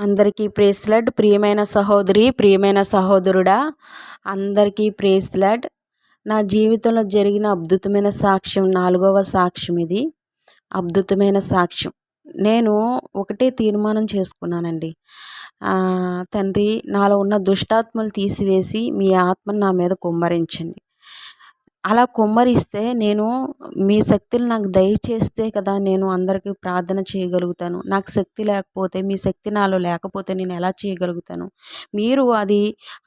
అందరికీ ప్రేస్లడ్ ప్రియమైన సహోదరి ప్రియమైన సహోదరుడా అందరికీ ప్రేస్లడ్ నా జీవితంలో జరిగిన అద్భుతమైన సాక్ష్యం నాలుగవ సాక్ష్యం ఇది. అద్భుతమైన సాక్ష్యం. నేను ఒకటే తీర్మానం చేసుకున్నానండి. తండ్రి నాలో ఉన్న దుష్టాత్మలు తీసివేసి మీ ఆత్మను నా మీద కుమ్మరించండి. అలా కుమ్మరిస్తే నేను మీ శక్తులు నాకు దయచేస్తే కదా నేను అందరికీ ప్రార్థన చేయగలుగుతాను. నాకు శక్తి లేకపోతే మీ శక్తి నాలో లేకపోతే నేను ఎలా చేయగలుగుతాను? మీరు అది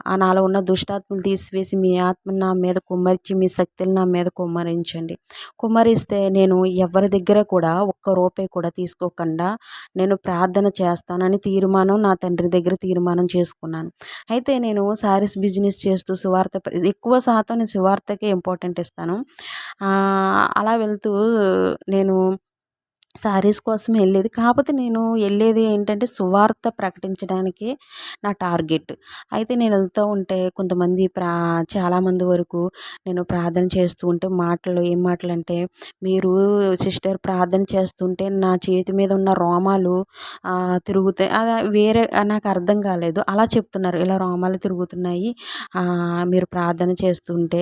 ఆ నాలో ఉన్న దుష్టాత్మలు తీసివేసి మీ ఆత్మ నా మీద కుమ్మరించి మీ శక్తులు నా మీద కుమ్మరించండి. కుమ్మరిస్తే నేను ఎవరి దగ్గర కూడా ఒక్క రూపాయి కూడా తీసుకోకుండా నేను ప్రార్థన చేస్తానని తీర్మానం నా తండ్రి దగ్గర తీర్మానం చేసుకున్నాను. అయితే నేను శారీస్ బిజినెస్ చేస్తూ సువార్త ఎక్కువ శాతం నేను సువార్తకే ఇంపార్టెంట్ ఇంపార్టెంట్ ఇస్తాను అలా వెళ్తూ నేను శారీస్ కోసం వెళ్ళేది. కాకపోతే నేను వెళ్ళేది ఏంటంటే సువార్త ప్రకటించడానికి నా టార్గెట్. అయితే నేను వెళ్తూ ఉంటే కొంతమంది ప్రా చాలామంది వరకు నేను ప్రార్థన చేస్తూ ఉంటే మాటలు ఏం మాటలు అంటే మీరు సిస్టర్ ప్రార్థన చేస్తుంటే నా చేతి మీద ఉన్న రోమాలు తిరుగుతాయి అది వేరే నాకు అర్థం కాలేదు. అలా చెప్తున్నారు. ఇలా రోమాలు తిరుగుతున్నాయి. మీరు ప్రార్థన చేస్తుంటే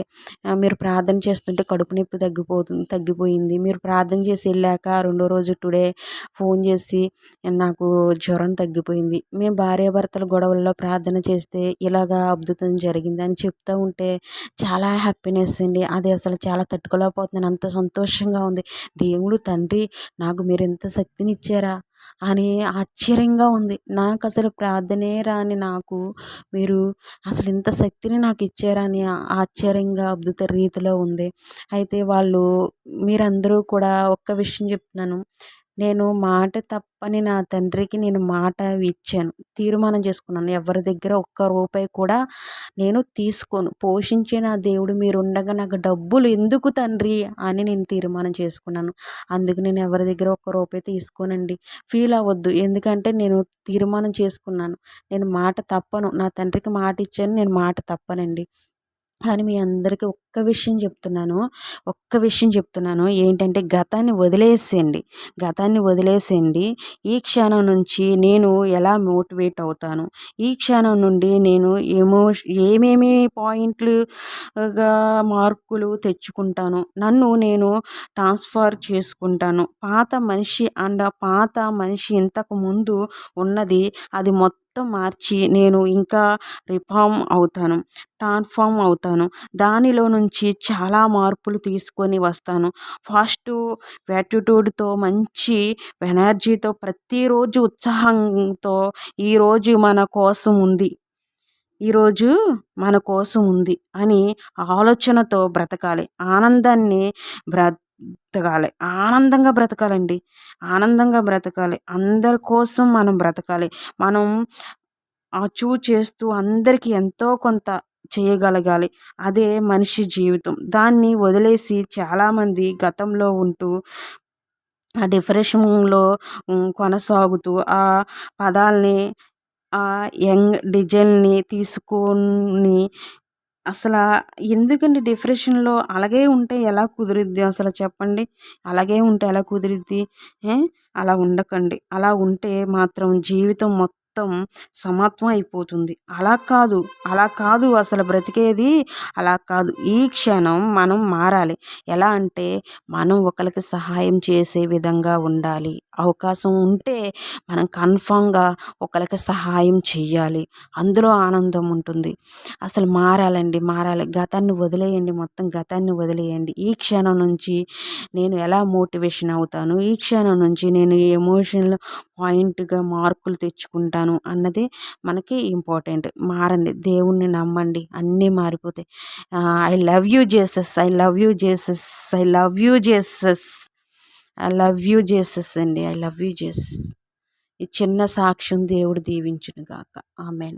మీరు ప్రార్థన చేస్తుంటే కడుపు నొప్పి తగ్గిపోతుంది తగ్గిపోయింది. మీరు ప్రార్థన చేసి వెళ్ళాక రెండో రోజు ఈరోజు టుడే ఫోన్ చేసి నాకు జ్వరం తగ్గిపోయింది. మేము భార్యాభర్తల గొడవల్లో ప్రార్థన చేస్తే ఇలాగా అద్భుతం జరిగింది అని చెప్తూ ఉంటే చాలా హ్యాపీనెస్ అండి. అది అసలు చాలా తట్టుకోలేకపోతున్నాను. అంత సంతోషంగా ఉంది. దేవుడు తండ్రి నాకు మీరు ఇంత శక్తిని ఇచ్చారా అని ఆశ్చర్యంగా ఉంది. నాకు అసలు ప్రార్థనే రాని నాకు మీరు అసలు ఇంత శక్తిని నాకు ఇచ్చారని ఆశ్చర్యంగా అద్భుత రీతిలో ఉంది. అయితే వాళ్ళు మీరందరూ కూడా ఒక్క విషయం చెప్తున్నాను. నేను మాట తప్పని నా తండ్రికి నేను మాట ఇచ్చాను. తీర్మానం చేసుకున్నాను. ఎవరి దగ్గర ఒక్క రూపాయి కూడా నేను తీసుకోను. పోషించే నా దేవుడు మీరు ఉండగా నాకు డబ్బులు ఎందుకు తండ్రి అని నేను తీర్మానం చేసుకున్నాను. అందుకు నేను ఎవరి దగ్గర ఒక్క రూపాయి తీసుకోనండి. ఫీల్ అవ్వద్దు. ఎందుకంటే నేను తీర్మానం చేసుకున్నాను. నేను మాట తప్పను. నా తండ్రికి మాట ఇచ్చాను. నేను మాట తప్పనండి. కానీ మీ అందరికీ ఒక్క విషయం చెప్తున్నాను. ఒక్క విషయం చెప్తున్నాను. ఏంటంటే గతాన్ని వదిలేసేయండి. గతాన్ని వదిలేసేయండి. ఈ క్షణం నుంచి నేను ఎలా మోటివేట్ అవుతాను? ఈ క్షణం నుండి నేను ఏమో ఏమేమి పాయింట్లుగా మార్కులు తెచ్చుకుంటాను? నన్ను నేను ట్రాన్స్ఫర్ చేసుకుంటాను. పాత మనిషి అండ్ పాత మనిషి ఇంతకు ముందు ఉన్నది అది మొత్తం మొత్తం మార్చి నేను ఇంకా రిఫార్మ్ అవుతాను ట్రాన్స్ఫార్మ్ అవుతాను. దానిలో నుంచి చాలా మార్పులు తీసుకొని వస్తాను. ఫాస్ట్ యాటిట్యూడ్తో మంచి ఎనర్జీతో ప్రతిరోజు ఉత్సాహంతో ఈరోజు మన కోసం ఉంది. ఈరోజు మన కోసం ఉంది అని ఆలోచనతో బ్రతకాలి. ఆనందాన్ని బ్ర బ్రతకాలి. ఆనందంగా బ్రతకాలండి. ఆనందంగా బ్రతకాలి. అందరి కోసం మనం బ్రతకాలి. మనం అచూ చేస్తూ అందరికీ ఎంతో కొంత చేయగలగాలి. అదే మనిషి జీవితం. దాన్ని వదిలేసి చాలామంది గతంలో ఉంటూ ఆ డిప్రెషన్లో కొనసాగుతూ ఆ పదాల్ని ఆ యంగ్ డిజైన్ని తీసుకొని అసలు ఎందుకండి డిప్రెషన్లో? అలాగే ఉంటే ఎలా కుదిరిద్ది అసలు చెప్పండి. అలాగే ఉంటే ఎలా కుదిరిద్ది? అలా ఉండకండి. అలా ఉంటే మాత్రం జీవితం మొత్తం మొత్తం సమత్వం అయిపోతుంది. అలా కాదు. అలా కాదు అసలు బ్రతికేది. అలా కాదు. ఈ క్షణం మనం మారాలి. ఎలా అంటే మనం ఒకరికి సహాయం చేసే విధంగా ఉండాలి. అవకాశం ఉంటే మనం కన్ఫామ్గా ఒకరికి సహాయం చేయాలి అందులో ఆనందం ఉంటుంది. అసలు మారాలండి మారాలి. గతాన్ని వదిలేయండి మొత్తం గతాన్ని వదిలేయండి. ఈ క్షణం నుంచి నేను ఎలా మోటివేషన్ అవుతాను? ఈ క్షణం నుంచి నేను ఎమోషనల్ పాయింట్గా మార్కులు తెచ్చుకుంటాను అన్నది మనకి ఇంపార్టెంట్. మారండి. దేవుణ్ణి నమ్మండి. అన్నీ మారిపోతాయి. I love you Jesus. I love you Jesus. I love you Jesus. I love you Jesus అండి. ఐ లవ్ యూ జేసస్ ఈ చిన్న సాక్ష్యం దేవుడు దీవించును గాక. ఆమెన్